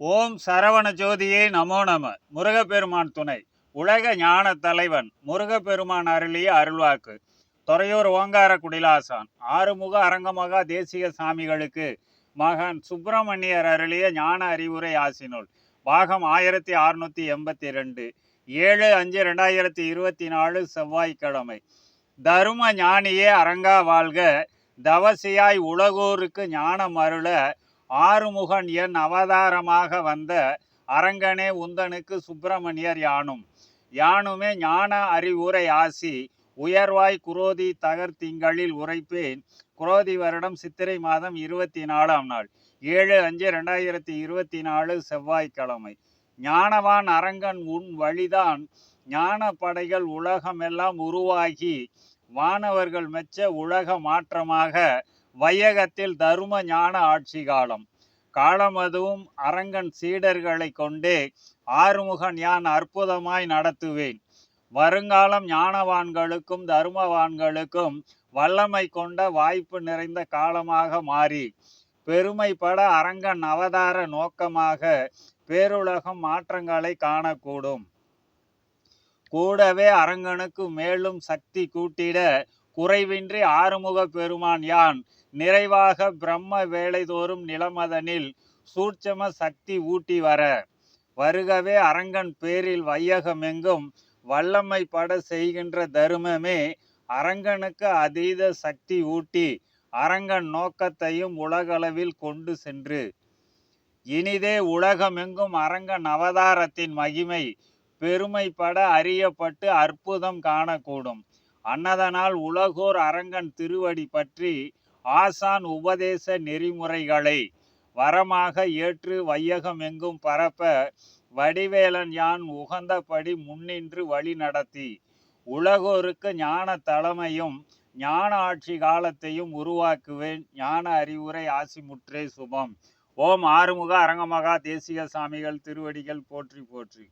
ஓம் சரவண ஜோதியே நமோ நம. முருகப்பெருமான் துணை. உலக ஞான தலைவன் முருகப்பெருமான் அருளிய அருள்வாக்கு. துறையூர் ஓங்கார குடிலாசான் ஆறுமுக அரங்கமகா தேசிய சாமிகளுக்கு மகன் சுப்பிரமணியர் அருளிய ஞான அறிவுரை ஆசினுள். பாகம் ஆயிரத்தி அறுநூத்தி எண்பத்தி ரெண்டு ஏழு அஞ்சு ரெண்டாயிரத்தி இருபத்தி நாலு செவ்வாய்க்கிழமை. தரும ஞானியே அரங்கா வாழ்க. தவசியாய் உலகோருக்கு ஞானம் அருள ஆறுமுகன் என் அவதாரமாக வந்த அரங்கனே உந்தனுக்கு சுப்பிரமணியர் யானும். யானுமே ஞான அறிவுரை ஆசி உயர்வாய் குரோதி தகர் திங்களில் உரைப்பேன். குரோதி வருடம் சித்திரை மாதம் இருபத்தி நாலாம் நாள். ஏழு அஞ்சு ரெண்டாயிரத்தி இருபத்தி நாலு செவ்வாய்க்கிழமை. ஞானவான் அரங்கன் உன் வழிதான் ஞான படைகள் உலகமெல்லாம் உருவாகி வானவர்கள் மெச்ச உலக மாற்றமாக வையகத்தில் தரும ஞான ஆட்சி காலம். காலம் அதுவும் அரங்கன் சீடர்களை கொண்டே ஆறுமுகன் யான் அற்புதமாய் நடத்துவேன். வருங்காலம் ஞானவான்களுக்கும் தருமவான்களுக்கும் வல்லமை கொண்ட வாய்ப்பு நிறைந்த காலமாக மாறி பெருமைப்பட அரங்கன் அவதார நோக்கமாக பேருலகம் மாற்றங்களை காணக்கூடும். கூடவே அரங்கனுக்கு மேலும் சக்தி கூட்டிட குறைவின்றி ஆறுமுக பெருமான் யான்? நிறைவாக பிரம்ம வேலைதோறும் நிலமதனில் சூட்சம சக்தி ஊட்டி வர. வருகவே அரங்கன் பேரில் வையகமெங்கும் வல்லமை பட செய்கின்ற தருமமே அரங்கனுக்கு அதீத சக்தி ஊட்டி அரங்கன் நோக்கத்தையும் உலகளவில் கொண்டு சென்று. இனிதே உலகமெங்கும் அரங்கன் அவதாரத்தின் மகிமை பெருமைப்பட அறியப்பட்டு அற்புதம் காணக்கூடும். அன்னதனால் உலகோர் அரங்கன் திருவடி பற்றி ஆசான் உபதேச நெறிமுறைகளை வரமாக ஏற்று வையகம் எங்கும் பரப்ப வடிவேலன் யான் உகந்தபடி முன்னின்று வழி நடத்தி. உலகோருக்கு ஞான தலைமையும் ஞான ஆட்சி காலத்தையும் உருவாக்குவேன். ஞான அறிவுரை ஆசிமுற்றே சுபம். ஓம் ஆறுமுக அரங்கமகா தேசிக சாமிகள் திருவடிகள் போற்றி போற்றி.